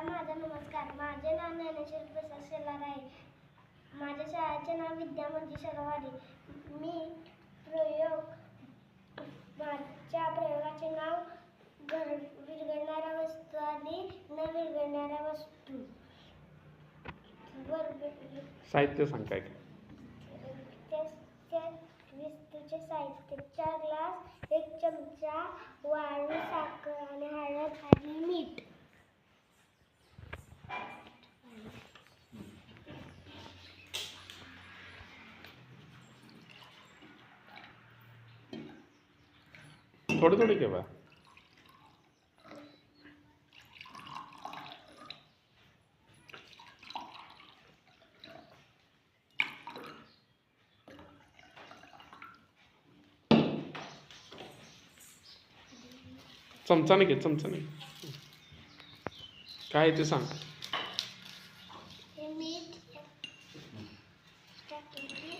सगळ्यांना माझा नमस्कार. माझे नाव ज्ञानेश्वर प्रसाद शेलार आहे. माझ्या शाळेचे नाव विद्यामंदिर शरवारी मी प्रयोग माझ्या प्रयोगाचे नाव घर विरघळणाऱ्या वस्तू आणि न विरघळणाऱ्या वस्तू. साहित्य सांग काय काय त्या त्या वस्तूचे साहित्य. चार ग्लास एक चमचा वाळू साखर आणि हळद आणि मीठ. थोडे थोडे केव्हा चमचा नाही घे चमचा नाही। काय आहे ते सांग हे मीठ टाकायचे.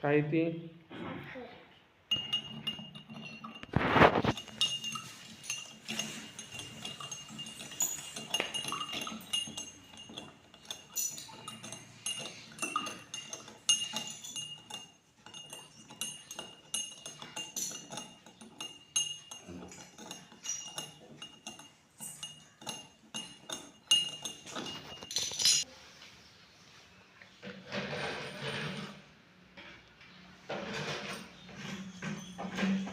काय ती साखर.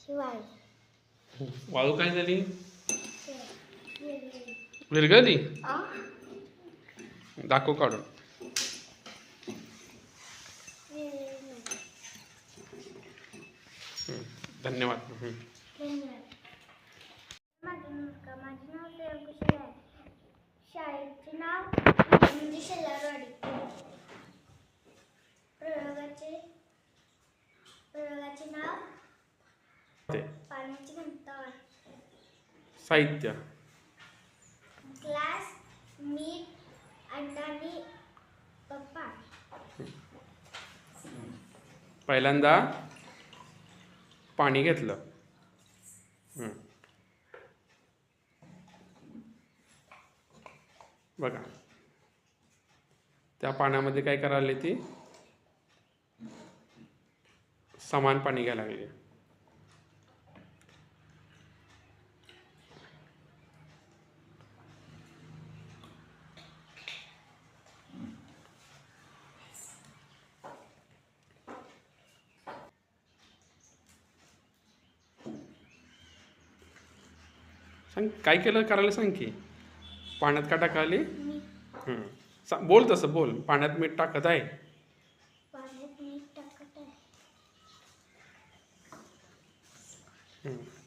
शिवाय वाळू काय झाली. विरगळली आ? दाखव काढून. धन्यवाद माझं नमस्कार माझे नाव प्रियंका कुशल आहे शाळेचे नाव म्हणजे शेलारवाडी प्रयोगाचे प्रयोगाचे नाव ते पाण्याची घंटा साहित्य. ग्लास मीठ पप्पा. पहिल्यांदा पाणी घेतलं. हं. बघा. त्या पाण्यामध्ये काय करायला ती? समान पाणी घ्यायला लागले. सांग काय केलं? करायला सांग की. पाण्यात का टाकाली मीठ हं. सा- बोल तसं बोल. पाण्यात मीठ टाकत आहे. पाण्यात मीठ टाकत आहे.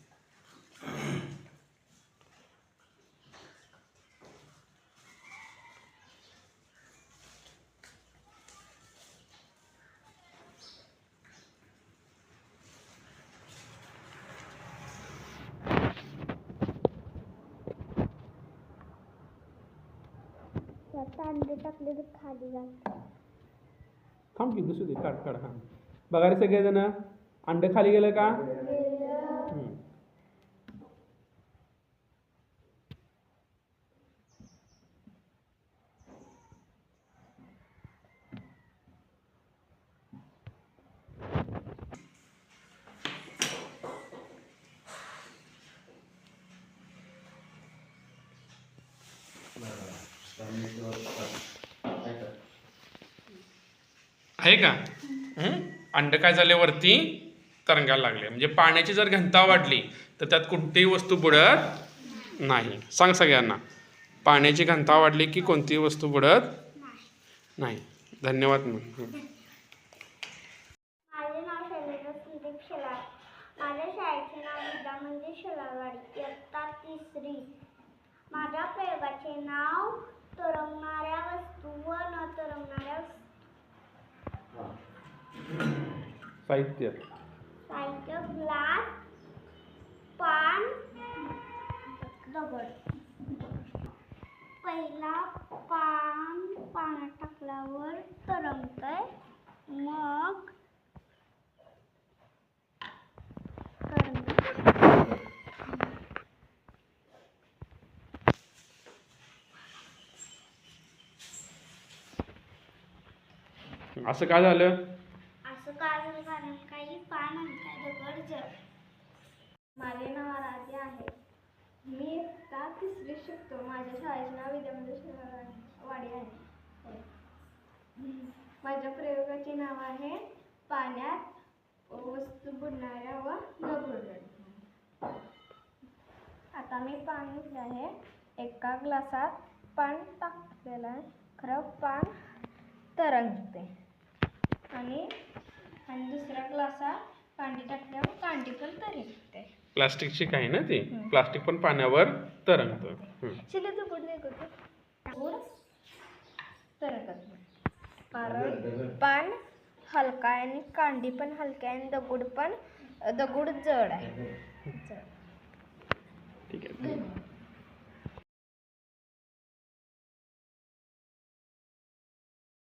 अंडे टाकले तर खाली जातं थांब की दुसरी दे काढ काढ हां. बघा रे सगळेजण अंड खाली गेलं का? आहे का? अंड काय झाले वरती? तरंगायला लागले. म्हणजे पाण्याची जर घनता वाढली तर त्यात कोणतीही वस्तू बुडत नाही. सांग सगळ्यांना. पाण्याची घनता वाढली की कोणतीही वस्तू बुडत नाही. धन्यवाद मग. माझ्या शाळेचे नाव विद्या मंदिर म्हणजे शेलारवाडी. इयत्ता तिसरी. माझ्या प्रयोगाचे नाव तरंगणाऱ्या वस्तूवर व न तरंगणाऱ्या साहित्य. साहित्य ग्लास पान दगड पहिला पान पाण्यात टाकल्यावर तरंगतंय. मग. असं काय झालं असं कारण कारण काही पान आणि काही दगड जड माझे नाव आराध्य आहे. मी इयत्ता तिसरी शिकतो. माझ्या शाळेचे नाव विद्यामंदिर वाडी आहे. माझ्या प्रयोगाचे नाव आहे पाण्यात वस्तू बुडणाऱ्या व न बुडणाऱ्या. आता मी पाणी घेतले आहे. एका ग्लासात पान टाकलेलं आहे. खरं पान तरंगते आणि आणि दुसऱ्या ग्लासात कांडी टाकल्यावर कांडी पण तरंगते प्लास्टिकची काही ना ती? प्लास्टिक पण पाण्यावर तरंगतं. हं. शिले तू कुठे गुड तरंगत नाही. कारण पान हलका आहे आणि कांडी पण हलकी आहे आणि दगड पण दगड जड आहे. ठीक आहे.